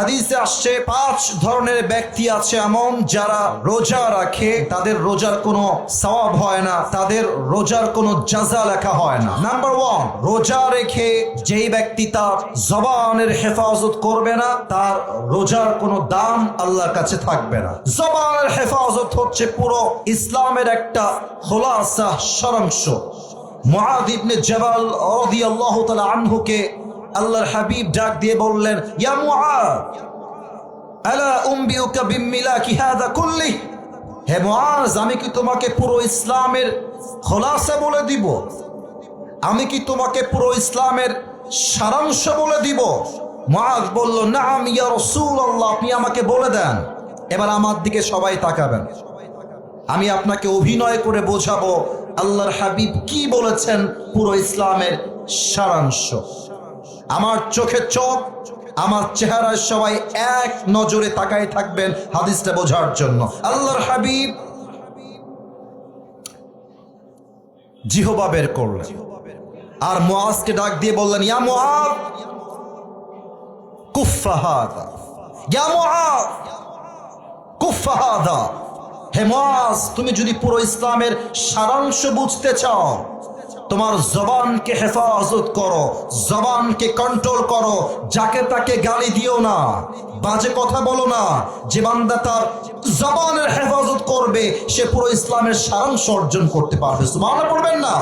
হাদিসে আসছে, পাঁচ ধরনের ব্যক্তি আছে এমন যারা রোজা রাখে, তাদের রোজার কোনো সওয়াব হয় না, তাদের রোজার কোনো জাজা লেখা হয় না। নাম্বার ওয়ান রোজা রেখে যেই ব্যক্তি তার জবানের হেফাজত করবে না, তার রোজার কোনো দাম আল্লাহর কাছে থাকবে না। জবানের হেফাজত হচ্ছে পুরো ইসলামের একটা খোলাসা সারাংশ। মুআদ ইবনে জাবাল রাদিয়াল্লাহু তাআলা আনহুকে আল্লাহর হাবিব ডাক দিয়ে বললেন, ইয়া মুআদ আলা উম্বিউকা বিমিলাকি হাদা কুল্লি? হে মুআজ আমি কি তোমাকে পুরো ইসলামের খোলাসা বলে দিব? আমি কি তোমাকে পুরো ইসলামের সারাংশ বলে দিব? মুআজ বলল, নাম, ইয়া রাসূলুল্লাহ, আপনি আমাকে বলে দেন। এবার আমার দিকে সবাই তাকাবেন। আমি আপনাকে অভিনয় করে বোঝাবো আল্লাহর হাবিব কি বলেছেন পুরো ইসলামের সারাংশ। আমার চোখে চোখ, আমার চেহারায় সবাই এক নজরে তাকায় থাকবেন হাদিসটা বোঝার জন্য। আল্লাহর হাবিব জিহবা বের করলেন। আর মুআজকে ডাক দিয়ে বললেন, ইয়া মুআদ কুফা হাদা। ইয়া তুমি যদি পুরো ইসলামের সারাংশ বুঝতে চাও তোমার জবানকে হেফাজত করো, জবানকে কন্ট্রোল করো, যাকে তাকে গালি দিও না। বাজে কথা বলো না, যে বান্দা তার জবানের হেফাজত করবে, সে পুরো ইসলামের সারাংশ অর্জন করতে পারবে। সুমানা পড়বেন না?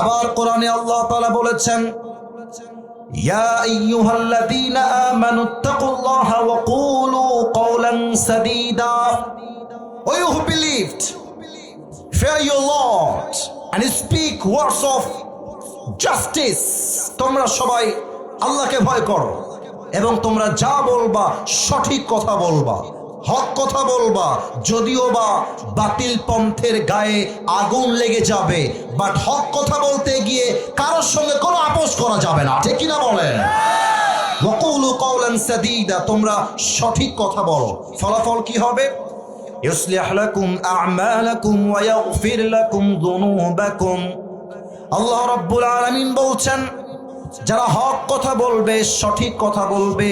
আবার কোরআনে আল্লাহ তালা বলেছেন, ইয়া আইয়ুহাল্লাযীনা আমানু তাকুল্লাহা ওয়া কুলু কওলান সাদীদা। O you who believed fear your Lord And speak words of justice. তোমরা সবাই আল্লাহকে ভয় করো এবং তোমরা যা বলবা সঠিক কথা বলবা হক কথা বলবা যদিও বা বাতিল পন্থের গায়ে আগুন লেগে যাবে বাট হক কথা বলতে গিয়ে কারোর সঙ্গে কোনো আপোষ করা যাবে না। ঠিক কিনা বলেন? সাদীদা তোমরা সঠিক কথা বলো। ফলাফল কি হবে? يصلح لكم أعمالكم ويغفر لكم ذنوبكم আল্লাহ রব্বুল আলামিন বলছেন যারা হক কথা বলবে সঠিক কথা বলবে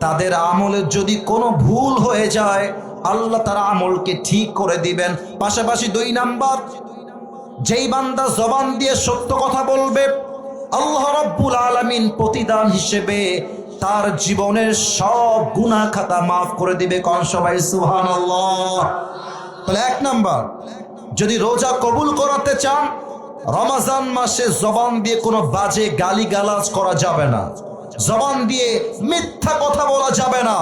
তাদের আমলের যদি কোনো ভুল হয়ে যায় আল্লাহ তার আমলকে ঠিক করে দিবেন পাশাপাশি দুই নাম্বার যেই বান্দা জবান দিয়ে সত্য কথা বলবে আল্লাহ রব্বুল আলামিন প্রতিদান হিসেবে তার জীবনের সব গুনাহ খাতা মাফ করে দিবে। কন সবাই? সুবহানাল্লাহ। তাহলে এক নাম্বার, যদি রোজা কবুল করাতে চান, রমাজান মাসে জবান দিয়ে কোনো বাজে গালিগালাজ করা যাবে না। জবান দিয়ে মিথ্যা কথা বলা যাবে না।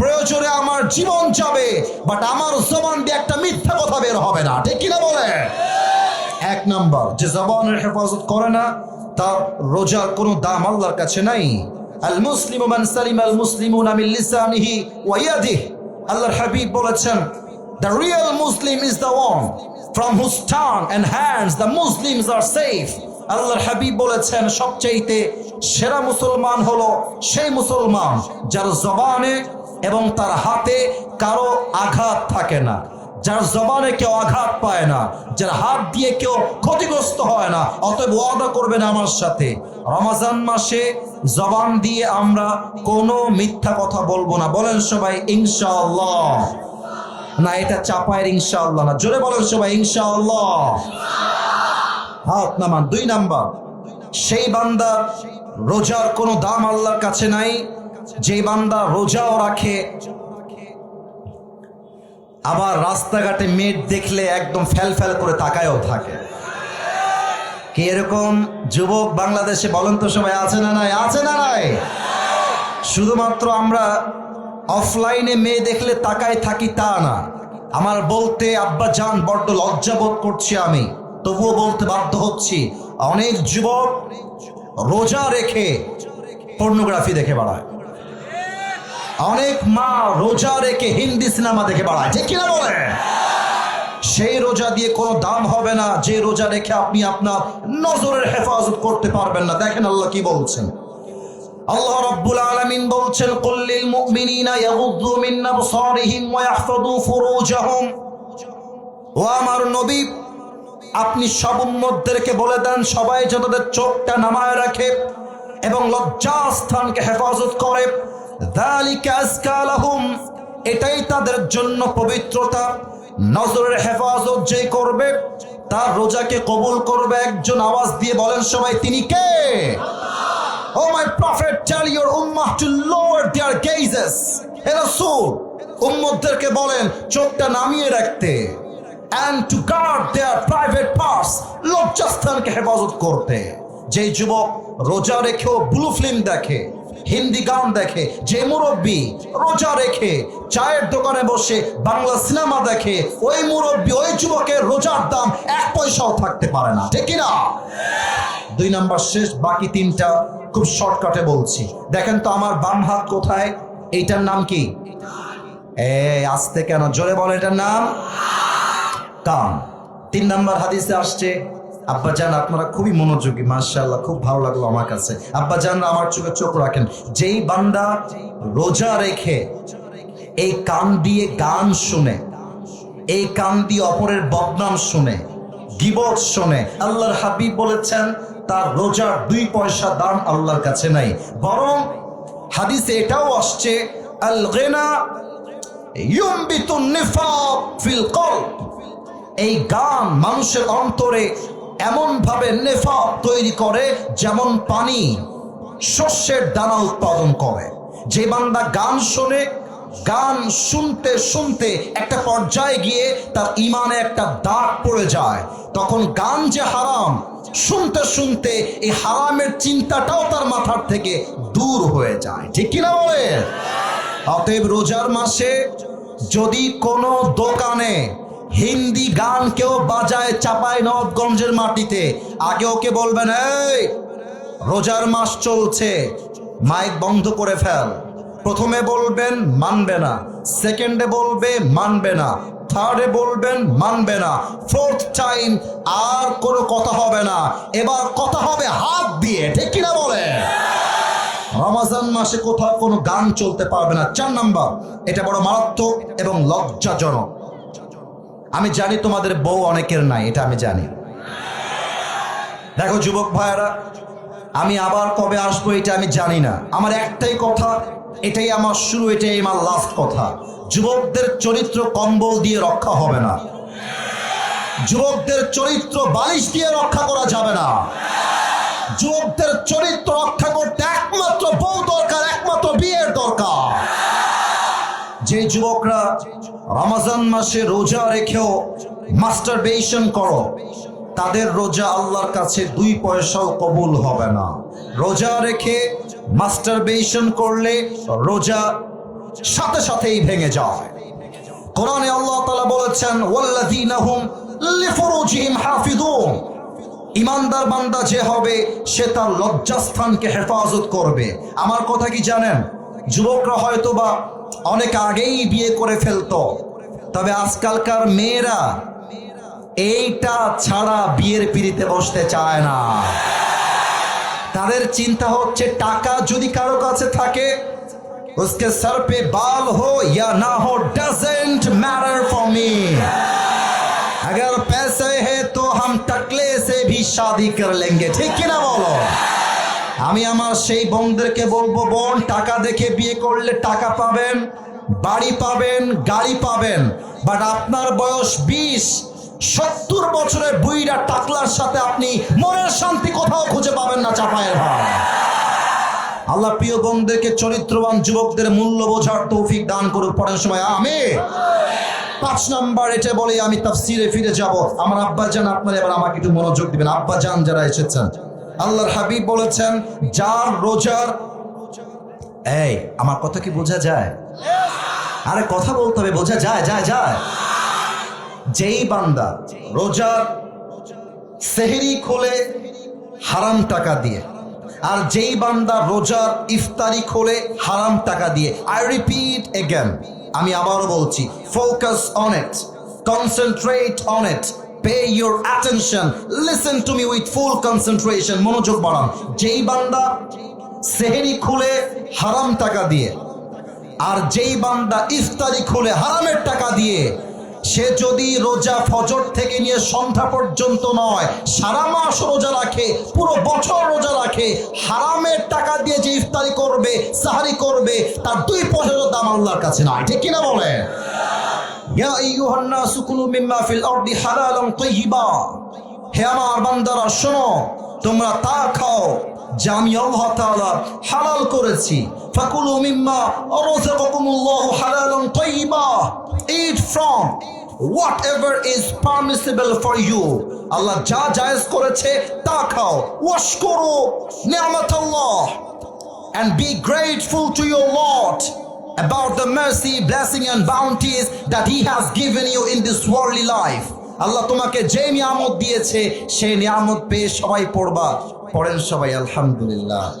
প্রয়োজনে আমার জীবন যাবে বাট আমার জবান দিয়ে একটা মিথ্যা কথা বের হবে না। ঠিক কিনা বলে এক নাম্বার, যে জবানের হেফাজত করে না, তার রোজার কোনো দাম আল্লাহর কাছে নাই। মুসলিম মান সালিম আল মুসলিমুন মিন লিসানিহি ওয়া আল্লাহর হাবিব বলেছেন Muslim is the one from whose tongue and hands the Muslims are safe. আল্লাহর হাবিব বলেছেন, সবচাইতে সেরা মুসলমান হলো সেই মুসলমান যার জবানে এবং তার হাতে কারও আঘাত থাকে না যার জবানে কেউ আঘাত পায় না, যার হাত দিয়ে কেউ ক্ষতিগ্রস্ত হয় না, অতএব ওয়াদা করবেন আমার সাথে। রমাজান মাসে জবান দিয়ে আমরা কোনো মিথ্যা কথা বলব না। বলেন সবাই, ইনশাআল্লাহ। না, এটা চাপায়ের ইনশাআল্লাহ না। জোরে বলেন সবাই, ইনশাআল্লাহ। হাত নামান, দুই নাম্বার। সেই বান্দা রোজার কোনো দাম আল্লাহর কাছে নাই যে বান্দা রোজাও রাখে আবার রাস্তাঘাটে মেট দেখলে একদম ফ্যাল ফ্যাল করে তাকায়ও থাকে। কি এরকম যুবক বাংলাদেশে বলেন তো সবাই, আছে না নাই? আছে না নাই? শুধুমাত্র আমরা অফলাইনে মেয়ে দেখলে তাকায় থাকি তা না। আমার বলতে আব্বা জান বড্ড লজ্জা বোধ করছি আমি। তবুও বলতে বাধ্য হচ্ছি, অনেক যুবক রোজা রেখে পর্নোগ্রাফি দেখে বেড়ায়। অনেক মা রোজা রেখে হিন্দি সিনেমা দেখে বেড়ায়। ঠিক কিনা বলে? সেই রোজা দিয়ে কোনো দাম হবে না। যে রোজা রেখে আপনি আপনার নজরের হেফাজত করতে পারবেন না। দেখেন আল্লাহ কি বলছেন। আল্লাহ রাব্বুল আলামিন বলছেন কুল্লিল মুমিনিনা ইয়াগুদ্দু মিন আবসারিহিম ওয়া ইয়াহফাযু ফুরুজাহুম। ও আমার নবী, আপনি সব উম্মতদেরকে বলে দেন, সবাই যাতে তাদের চোখটা নামায় রাখে এবং লজ্জাস্থানকে হেফাজত করে এটাই তাদের জন্য পবিত্রতা। নজরের হেফাজত যে করবে, তার রোজাকে কবুল করবে। একজন আওয়াজ দিয়ে বলেন সবাই, তিনি কে? O my prophet tell your Ummah to lower their gazes হে রাসূল, উম্মতদেরকে বলেন, চোখটা নামিয়ে রাখতে and to guard their private parts লজ্জাস্থানকে হেফাজত করতে। যেই যুবক রোজা রেখেও ব্লু ফিল্ম দেখে হিন্দি গান দেখে, যে মুরব্বী রোজা রেখে, চায়ের দোকানে বসে, বাংলা সিনেমা দেখে, ওই মুরব্বী, ওই যুবকের রোজার দাম এক পয়সাও থাকতে পারে না। ঠিক না দুই নাম্বার শেষ, বাকি তিনটা খুব শর্টকাটে বলছি। দেখেন তো আমার বাম হাত কোথায়? এইটার নাম কি? এই, আসতে কেন? জোরে বলে, এটার নাম? কান। তিন নাম্বার হাদিসে আসছে আব্বাজান, আপনারা খুবই মনোযোগী মার্শাল্লাহ খুব ভালো লাগল আমার কাছে। আব্বাজান, আমার চোখে চোখ রাখেন। যেই বান্দা রোজা রেখে এই কান দিয়ে গান শুনে, এই কান দিয়ে অপরের বদনাম শুনে, গিবত শুনে, আল্লাহর হাবিব বলেছেন, তার রোজার দুই পয়সা দাম আল্লাহর কাছে নাই। বরং হাদিসে এটাও আসছে আল গেনা এই গান মানুষের অন্তরে এমন ভাবে নেফা তৈরি করে যেমন পানি শস্যের দানা উৎপাদন করে। যে বান্দা গান শোনে, গান শুনতে শুনতে একটা পর্যায়ে গিয়ে তার ইমানে একটা দাগ পড়ে যায়। তখন গান যে হারাম, শুনতে শুনতে এই হারামের চিন্তাটাও তার মাথার থেকে দূর হয়ে যায়। ঠিক কিনা বলে অতএব রোজার মাসে যদি কোনো দোকানে হিন্দি গান কেউ বাজায় চাপায় নবগঞ্জের মাটিতে। আগে ওকে বলবেন, এই, রোজার মাস চলছে, মাইক বন্ধ করে ফেল। প্রথমে বলবেন, মানবে না। সেকেন্ডে বলবে, মানবে না। থার্ডে বলবেন, মানবে না। ফোর্থ টাইম আর কোনো কথা হবে না। এবার কথা হবে হাত দিয়ে, ঠিক কিনা বলে রমাজান মাসে কোথাও কোনো গান চলতে পারবে না। চার নাম্বার, এটা বড় মারাত্মক এবং লজ্জাজনক। আমি জানি তোমাদের বউ অনেকের নাই, এটা আমি জানি। দেখো যুবক ভাইয়েরা, আমি আবার কবে আসব এটা আমি জানি না। আমার একটাই কথা, এটাই আমার শুরু, এটাই আমার লাস্ট কথা। যুবকদের চরিত্র কম্বল দিয়ে রক্ষা হবে না। যুবকদের চরিত্র বালিশ দিয়ে রক্ষা করা যাবে না। যুবকদের চরিত্র রক্ষা করতে একমাত্র বউ দরকার, একমাত্র বিয়ের দরকার। যে যুবকরা রমাজান মাসে রোজা রেখেও মাস্টারবেশন করো। তাদের রোজা আল্লাহর কাছে দুই পয়সাও কবুল হবে না। রোজা রেখে মাস্টারবেশন করলে রোজা সাথে সাথেই ভেঙে যায়। কোরআনে আল্লাহ তাআলা বলেছেন, ওয়াল্লাযীনা হুম লিফুরুজিহিম হাফিযুন। ইমানদার বান্দা যে হবে, সে তার লজ্জাস্থানকে হেফাজত করবে। আমার কথা কি জানেন? যুবকরা হয়তো বা অনেক আগেই বিয়ে করে ফেলতো তবে আজকালকার মেয়েরা এইটা ছাড়া বিয়ের পিড়িতে বসতে চায় না তাদের চিন্তা হচ্ছে টাকা যদি কারো কাছে থাকে उसके सर पे बाल हो या ना हो डजेंट मैटर फॉर मी अगर पैसे है तो हम टकले से भी शादी कर लेंगे ঠিক কিনা বলো আমি আমার সেই বোনদেরকে বলব, বোন, টাকা দেখে বিয়ে করলে টাকা পাবেন, বাড়ি পাবেন, গাড়ি পাবেন। বাট আপনার বয়স বিশ, সত্তর বছরের বুইরা টাকলার সাথে আপনি মনের শান্তি কোথাও খুঁজে পাবেন না, চাপায়ের ভাই আল্লাহ প্রিয় বোনদেরকে চরিত্রবান যুবকদের মূল্য বোঝার তৌফিক দান করুক পরের সময়। আমি পাঁচ নাম্বার এটা বলে আমি তাফসিরে ফিরে যাব। আমার আব্বা জান আপনারা এবার আমাকে একটু মনোযোগ দিবেন। আব্বা জান যারা এসেছেন। আল্লাহর হাবিব বলেছেন, যার রোজার এই, আমার কথা কি বোঝা যায়? আরে কথা বলতে হবে, বোঝা যায় যায় যায়। যেই বান্দা রোজার সেহরি খোলে হারাম টাকা দিয়ে, আর যেই বান্দা রোজার ইফতারি খোলে হারাম টাকা দিয়ে আই রিপিট এগেন আমি আবারও বলছি focus on it concentrate on it pay your attention listen to me with full concentration মনোযোগ বাড়ান। যেই বান্দা সেহেরি খুলে হারাম টাকা দিয়ে, আর যেই বান্দা ইফতারি খুলে হারামের টাকা দিয়ে, সে যদি রোজা ফজর থেকে নিয়ে সন্ধ্যা পর্যন্ত নয়, সারা মাস রোজা রাখে, পুরো বছর রোজা রাখে, হারামের টাকা দিয়ে যে ইফতারি করবে, সাহারি করবে, তার দুই পয়সার দাম আল্লাহর কাছে নয় ঠিক কিনা বলেন? ইয়া আইয়ুহান নাসু কুলু মিম্মা ফিল আরদি হালালান তাইয়্যিবা হে আমার বান্দারা, শোনো, তোমরা তা খাও যে আমি আল্লাহ তাআলা হালাল করেছি। ফাকুলু মিম্মা রাযাকাকুমুল্লাহু হালালান তাইয়্যিবা eat from whatever is permissible for you Allah যা জায়েজ করেছে তা খাও। ওয়াশকুরু নি'মাতাল্লাহ and be grateful to your Lord about the mercy, blessing, and bounties that He has given you in this worldly life. আল্লাহ তোমাকে যে নিয়ামত দিয়েছে সেই নিয়ামত পেয়ে সবাই পড়বা। পড়েন সবাই আলহামদুলিল্লাহ।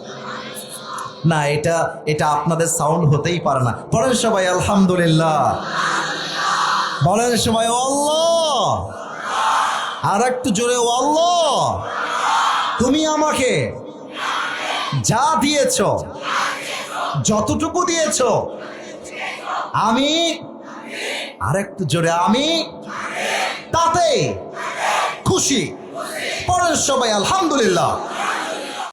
না এটা এটা আপনাদের সাউন্ড হতেই পারে না। পড়েন সবাই আলহামদুলিল্লাহ। বলেন সবাই আল্লাহ। আর একটু জোরে আল্লাহ। তুমি আমাকে যা দিয়েছ যতটুকু দিয়েছ। আমি আরেকটু জোরে আমি তাতে খুশি। পরের সবাই আলহামদুলিল্লাহ।